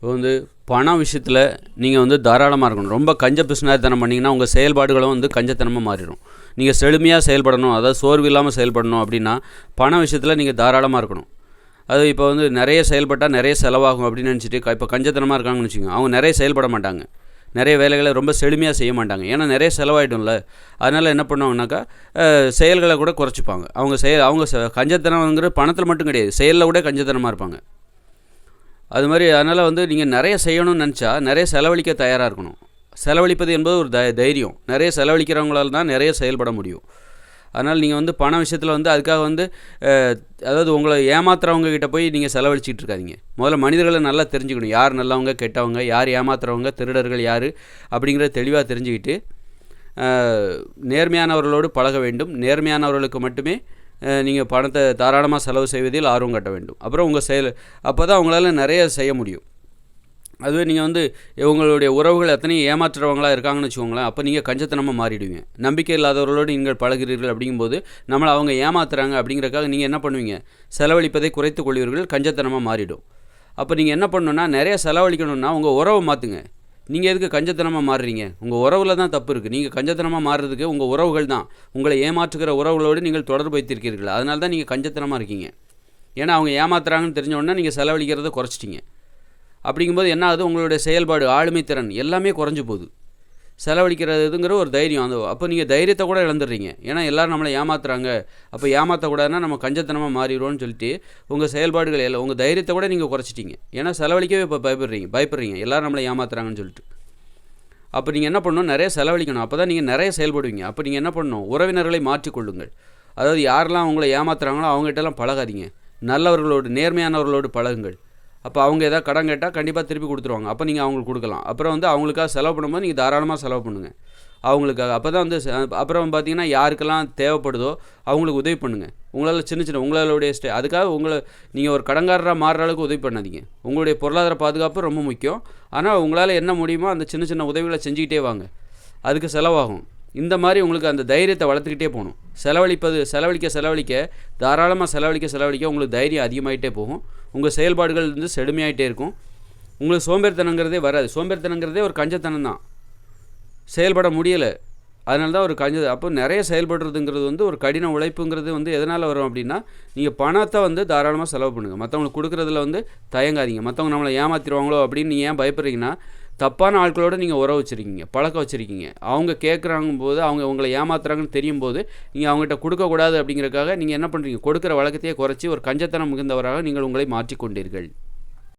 இப்போ வந்து பணம் விஷயத்தில் நீங்கள் வந்து தாராளமாக இருக்கணும். ரொம்ப கஞ்ச பிசுனாரித்தனம் பண்ணிங்கன்னா உங்கள் செயல்பாடுகளும் வந்து கஞ்சத்தனமாக மாறிடும். நீங்கள் செழுமையாக செயல்படணும் அதாவது சோர்வு இல்லாமல் செயல்படணும் அப்படின்னா பண விஷயத்தில் நீங்கள் தாராளமாக இருக்கணும். அது இப்போ வந்து நிறைய செயல்பட்டால் நிறைய செலவாகும் அப்படின்னு நினச்சிட்டு க இப்போ கஞ்சத்தனமாக இருக்காங்கன்னு வச்சுக்கோங்க. அவங்க நிறைய செயல்பட மாட்டாங்க. நிறைய வேலைகளை ரொம்ப செழுமையாக செய்ய மாட்டாங்க. ஏன்னா நிறைய செலவாயிடும்ல. அதனால் என்ன பண்ணுவாங்கனாக்கா செயல்களை கூட குறைச்சிப்பாங்க. அவங்க செயல் அவங்க கஞ்சத்தனம்ங்கிற பணத்தில் மட்டும் கிடையாது. செயலில் கூட கஞ்சத்தனமாக இருப்பாங்க. அது மாதிரி அதனால் வந்து நீங்கள் நிறைய செய்யணும்னு நினச்சா நிறைய செலவழிக்க தயாராக இருக்கணும். செலவழிப்பது என்பது ஒரு தை தைரியம். நிறைய செலவழிக்கிறவங்களால தான் நிறைய செயல்பட முடியும். அதனால் நீங்கள் வந்து பண விஷயத்தில் வந்து அதுக்காக வந்து அதாவது உங்களை ஏமாத்துறவங்க கிட்ட போய் நீங்கள் செலவழிச்சிட்டு இருக்காதீங்க. முதல்ல மனிதர்களை நல்லா தெரிஞ்சுக்கணும். யார் நல்லவங்க கெட்டவங்க யார் ஏமாத்துறவங்க திருடர்கள் யார் அப்படிங்கிறத தெளிவாக தெரிஞ்சுக்கிட்டு நேர்மையானவர்களோடு பழக வேண்டும். நேர்மையானவர்களுக்கு மட்டுமே நீங்கள் பணத்தை தாராளமாக செலவு செய்வதில் ஆர்வம் காட்ட வேண்டும். அப்புறம் உங்கள் செயல் அப்போ தான் அவங்களால நிறைய செய்ய முடியும். அதுவே நீங்கள் வந்து உங்களுடைய உறவுகள் எத்தனையும் ஏமாற்றுறவங்களா இருக்காங்கன்னு வச்சுக்கோங்களேன் அப்போ நீங்கள் கஞ்சத்தனமாக மாறிடுவீங்க. நம்பிக்கை இல்லாதவர்களோடு நீங்கள் பழகிறீர்கள் அப்படிங்கும்போது நம்மளை அவங்க ஏமாத்துறாங்க அப்படிங்கிறக்காக நீங்கள் என்ன பண்ணுவீங்க? செலவழிப்பதை குறைத்து கொள்வீர்கள் கஞ்சத்தனமாக மாறிடும். அப்போ நீங்கள் என்ன பண்ணணுன்னா நிறைய செலவழிக்கணும்னா உங்கள் உறவை மாற்றுங்க நீங்கள் எதுக்கு கஞ்சத்தனமாக மாறுறீங்க? உங்கள் உறவில் தான் தப்பு இருக்குது நீங்கள் கஞ்சத்தனமாக மாறுறதுக்கு உங்கள் உறவுகள் தான். உங்களை ஏமாற்றுகிற உறவுகளோடு நீங்கள் தொடர்பு வைத்திருக்கிறீர்கள். அதனால தான் நீங்கள் கஞ்சத்தனமாக இருக்கீங்க. ஏன்னா அவங்க ஏமாத்துறாங்கன்னு தெரிஞ்ச உடனே நீங்கள் செலவழிக்கிறத குறைச்சிட்டீங்க. அப்படிங்கும்போது என்ன ஆகுது? உங்களுடைய செயல்பாடு ஆளுமை திறன் எல்லாமே குறைஞ்சு போகுது. செலவழிக்கிறதுங்கிற ஒரு தைரியம். அந்த அப்போ நீங்கள் தைரியத்தை கூட இழந்துடுறீங்க. ஏன்னா எல்லோரும் நம்மளை ஏமாத்துறாங்க. அப்போ ஏமாற்றக்கூடாதுன்னா நம்ம கஞ்சத்தனமாக மாறிடுவோம்னு சொல்லிட்டு உங்கள் செயல்பாடுகள் எல்லாம் உங்கள் தைரியத்தை கூட நீங்கள் குறைச்சிட்டீங்க. ஏன்னா செலவழிக்கவே இப்போ பயப்படுறீங்க பயப்படுறீங்க. எல்லோரும் நம்மளை ஏமாத்துறாங்கன்னு சொல்லிட்டு. அப்போ நீங்கள் என்ன பண்ணணும்? நிறைய செலவழிக்கணும். அப்போ தான் நீங்கள் நிறைய செயல்படுவீங்க. அப்போ நீங்கள் என்ன பண்ணணும்? உறவினர்களை மாற்றிக்கொள்ளுங்கள். அதாவது யாரெல்லாம் உங்களை ஏமாத்துறாங்களோ அவங்ககிட்டலாம் பழகாதீங்க. நல்லவர்களோடு நேர்மையானவர்களோடு பழகுங்கள். அப்போ அவங்க ஏதாவது கடன் கேட்டால் கண்டிப்பாக திருப்பி கொடுத்துருவாங்க. அப்போ நீங்கள் அவங்களுக்கு கொடுக்கலாம். அப்புறம் வந்து அவங்களுக்காக செலவு பண்ணும்போது நீங்கள் தாராளமாக செலவு பண்ணுங்கள் அவங்களுக்காக. அப்போ தான் வந்து ச- அப்புறம் பார்த்தீங்கன்னா யாருக்கெல்லாம் தேவைப்படுதோ அவங்களுக்கு உதவி பண்ணுங்கள் உங்களால் சின்ன சின்ன உங்களுடைய ஸ்டே அதுக்காக உங்களை நீங்கள் ஒரு கடன்காரராக மாறுற அளவுக்கு உதவி பண்ணாதீங்க. உங்களுடைய பொருளாதார பாதுகாப்பு ரொம்ப முக்கியம். ஆனால் உங்களால் என்ன முடியுமோ அந்த சின்ன சின்ன உதவிகளை செஞ்சுக்கிட்டே வாங்க. அதுக்கு செலவாகும். இந்த மாதிரி உங்களுக்கு அந்த தைரியத்தை வளர்த்துக்கிட்டே போகணும். செலவழிப்பது செலவழிக்க செலவழிக்க தாராளமாக செலவழிக்க செலவழிக்க உங்களுக்கு தைரியம் அதிகமாகிட்டே போகும். உங்கள் செயல்பாடுகள் வந்து செடுமையாகிட்டே இருக்கும். உங்களுக்கு சோம்பேறித்தனங்கிறதே வராது. சோம்பேறித்தனங்கிறதே ஒரு கஞ்சத்தனம் தான். செயல்பட முடியலை. அதனால தான் ஒரு கஞ்ச அப்போ நிறைய செயல்படுறதுங்கிறது வந்து ஒரு கடின உழைப்புங்கிறது வந்து எதனால் வரும் அப்படின்னா நீங்கள் பணத்தை வந்து தாராளமாக செலவு பண்ணுங்கள் மற்றவங்களுக்கு கொடுக்குறதுல வந்து தயங்காதீங்க. மற்றவங்க நம்மளை ஏமாத்திடுவாங்களோ அப்படின்னு நீங்கள் ஏன் பயப்படுறீங்கன்னா தப்பான ஆட்களோட நீங்கள் உறவு வச்சுருக்கீங்க பழக்கம் வச்சுருக்கீங்க. அவங்க கேட்குறாங்க போது அவங்க உங்களை ஏமாத்துறாங்கன்னு தெரியும் போது நீங்கள் அவங்ககிட்ட கொடுக்கக்கூடாது அப்படிங்கிறக்காக நீங்கள் என்ன பண்ணுறீங்க கொடுக்குற வழக்கத்தையே குறைச்சி ஒரு கஞ்சத்தனம் மிகுந்தவராக நீங்கள் உங்களை மாற்றிக்கொண்டீர்கள்.